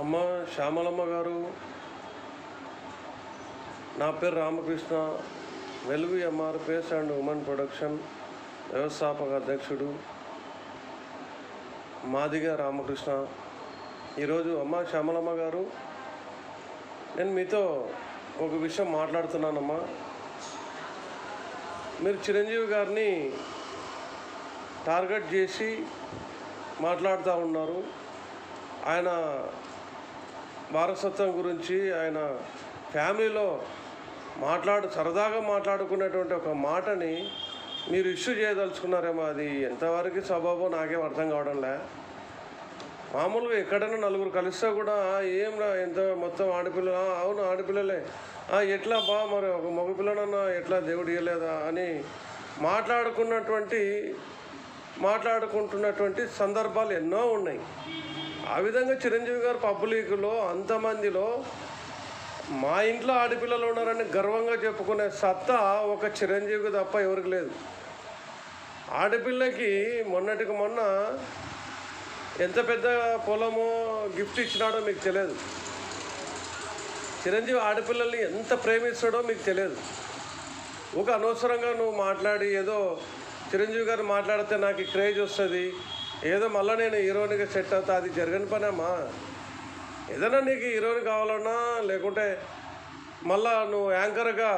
అమ్మ శ్యామలమ్మ గారు నా పేరు రామకృష్ణ వెలుగు ఎంఆర్పిఎస్ అండ్ ఉమెన్ ప్రొడక్షన్ వ్యవస్థాపక అధ్యక్షుడు మాదిగ రామకృష్ణ. ఈరోజు అమ్మ శ్యామలమ్మ గారు నేను మీతో ఒక విషయం మాట్లాడుతున్నానమ్మా. మీరు చిరంజీవి గారిని టార్గెట్ చేసి మాట్లాడుతూ ఉన్నారు. ఆయన వారసత్వం గురించి ఆయన ఫ్యామిలీలో మాట్లాడు సరదాగా మాట్లాడుకున్నటువంటి ఒక మాటని మీరు ఇష్యూ చేయదలుచుకున్నారేమో అది. ఎంతవరకు స్వభావం నాకేం అర్థం కావడంలే. మామూలుగా ఎక్కడైనా నలుగురు కలిస్తే కూడా ఏం రా ఎంత మొత్తం ఆడపిల్ల అవును ఆడపిల్లలే. ఎట్లా బా మరి ఒక మగపిల్లనన్నా ఎట్లా దేవుడు ఇవ్వలేదా అని మాట్లాడుకున్నటువంటి మాట్లాడుకుంటున్నటువంటి సందర్భాలు ఎన్నో ఉన్నాయి. ఆ విధంగా చిరంజీవి గారు పబ్లిక్లో అంతమందిలో మా ఇంట్లో ఆడపిల్లలు ఉన్నారని గర్వంగా చెప్పుకునే సత్తా ఒక చిరంజీవికి తప్ప ఎవరికి లేదు. ఆడపిల్లకి మొన్నటికి మొన్న ఎంత పెద్ద పొలమో గిఫ్ట్ ఇచ్చినాడో మీకు తెలియదు. చిరంజీవి ఆడపిల్లల్ని ఎంత ప్రేమిస్తాడో మీకు తెలియదు. ఒక అనవసరంగా నువ్వు మాట్లాడి ఏదో చిరంజీవి గారు మాట్లాడితే నాకు క్రేజ్ వస్తుంది. ఏదో మళ్ళీ నేను హీరోయిన్గా సెట్ అవుతా అది జరగని పనేమ్మా ఏదైనా నీకు హీరోయిన్ కావాలన్నా లేకుంటే మళ్ళా నువ్వు యాంకర్గా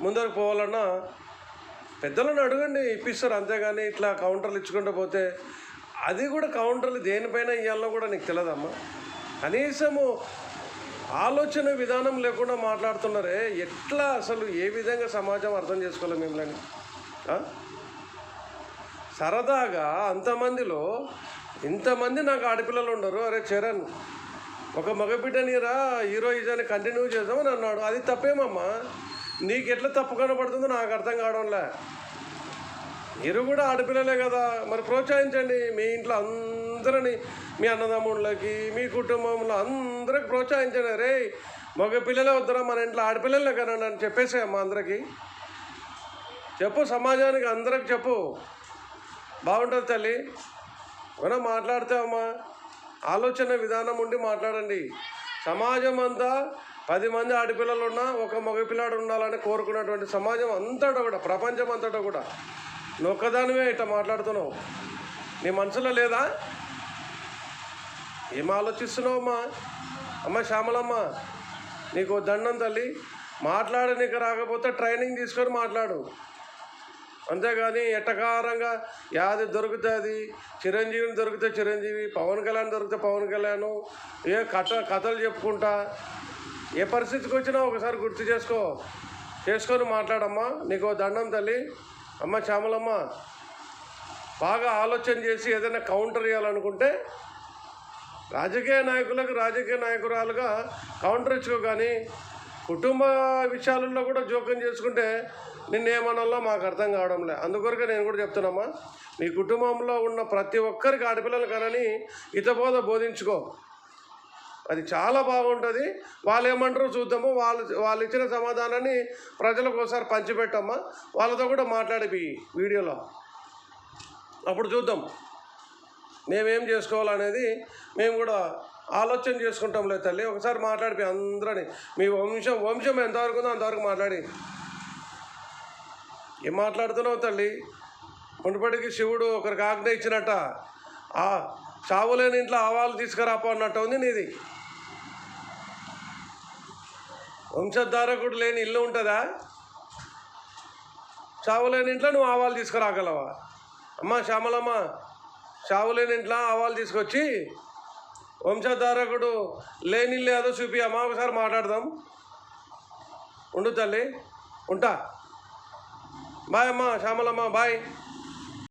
ముందరకు పోవాలన్నా పెద్దలను అడగండి ఇప్పిస్తారు అంతేగాని ఇట్లా కౌంటర్లు ఇచ్చుకుంటూ పోతే అది కూడా కౌంటర్లు దేనిపైన ఇవ్వాలో కూడా నీకు తెలియదమ్మా కనీసము ఆలోచన విధానం లేకుండా మాట్లాడుతున్నారే ఎట్లా అసలు ఏ విధంగా సమాజం అర్థం చేసుకోవాలి మిమ్మల్ని? సరదాగా అంతమందిలో ఇంతమంది నాకు ఆడపిల్లలు ఉండరు. అరే చరణ్ ఒక మగబిడ్డనిరా హీరోయిజాన్ని కంటిన్యూ చేద్దామని అన్నాడు. అది తప్పేమమ్మా? నీకు ఎట్లా తప్పు కనబడుతుందో నాకు అర్థం కావడంలే. మీరు కూడా ఆడపిల్లలే కదా. మరి ప్రోత్సహించండి. మీ ఇంట్లో అందరిని మీ అన్నదమ్ముళ్ళకి మీ కుటుంబంలో అందరికి ప్రోత్సహించండి. రే మగ పిల్లలే వద్దరా మన ఇంట్లో ఆడపిల్లలే కదా అని చెప్పేసాయమ్మా అందరికీ. చెప్పు సమాజానికి అందరికి చెప్పు. బాగుంటుంది తల్లి. ఏమైనా మాట్లాడతావమ్మా? ఆలోచన విధానం ఉండి మాట్లాడండి. సమాజం అంతా పది మంది ఆడపిల్లలు ఉన్నా ఒక మగపిల్లాడు ఉండాలని కోరుకున్నటువంటి సమాజం అంతటా కూడా ప్రపంచం అంతటా కూడా. నువ్వు ఒక్కదానివే ఇట్లా మాట్లాడుతున్నావు. నీ మనసులో లేదా? ఏం ఆలోచిస్తున్నావు అమ్మా అమ్మ శ్యామలమ్మ నీకు దండం తల్లి. మాట్లాడనీకి రాకపోతే ట్రైనింగ్ తీసుకొని మాట్లాడు. అంతేగాని ఎట్టకారంగా యాది దొరుకుతుంది చిరంజీవిని దొరికితే చిరంజీవి పవన్ కళ్యాణ్ దొరికితే పవన్ కళ్యాణ్ ఏ కథ కథలు చెప్పుకుంటా ఏ పరిస్థితికి వచ్చినా ఒకసారి గుర్తు చేసుకో. చేసుకొని మాట్లాడమ్మా నీకు ఓ దండం తల్లి. అమ్మ శ్యామలమ్మ బాగా ఆలోచన చేసి ఏదైనా కౌంటర్ ఇవ్వాలనుకుంటే రాజకీయ నాయకులకు రాజకీయ నాయకురాలుగా కౌంటర్ ఇచ్చుకో కానీ కుటుంబ విషయాలలో కూడా జోక్యం చేసుకుంటే నిన్నేమనాలో మాకు అర్థం కావడంలే. అందుకొరకే నేను కూడా చెప్తున్నామా? మీ కుటుంబంలో ఉన్న ప్రతి ఒక్కరికి ఆడపిల్లలు కనని హితబోధ బోధించుకో. అది చాలా బాగుంటుంది. వాళ్ళు ఏమంటారో చూద్దాము. వాళ్ళు వాళ్ళు ఇచ్చిన సమాధానాన్ని ప్రజలకు ఒకసారి పంచిపెట్టమ్మా. వాళ్ళతో కూడా మాట్లాడిపి వీడియోలో. అప్పుడు చూద్దాం. మేమేం చేసుకోవాలనేది మేము కూడా ఆలోచన చేసుకుంటాంలే తల్లి. ఒకసారి మాట్లాడిపి అందరిని. మీ వంశం వంశం ఎంతవరకు ఉందో అంతవరకు మాట్లాడి. ఏం మాట్లాడుతున్నావు తల్లి? మునుపటికి శివుడు ఒకరికి ఆజ్ఞ ఇచ్చినట్ట. ఆ చావులేని ఇంట్లో ఆవాలు తీసుకురాపో అన్నట్టు ఉంది నీది. వంశధారకుడు లేని ఇల్లు ఉంటుందా? చావులేని ఇంట్లో నువ్వు ఆవాలు తీసుకురాగలవా? అమ్మ శ్యామలమ్మ చావులేని ఇంట్లో ఆవాలు తీసుకొచ్చి వంశధారకుడు లేని ఇల్లు ఏదో చూపి అమ్మ ఒకసారి మాట్లాడదాం. ఉండు తల్లి ఉంటా. బాయ్ అమ్మ శ్యామలమ్మ బాయ్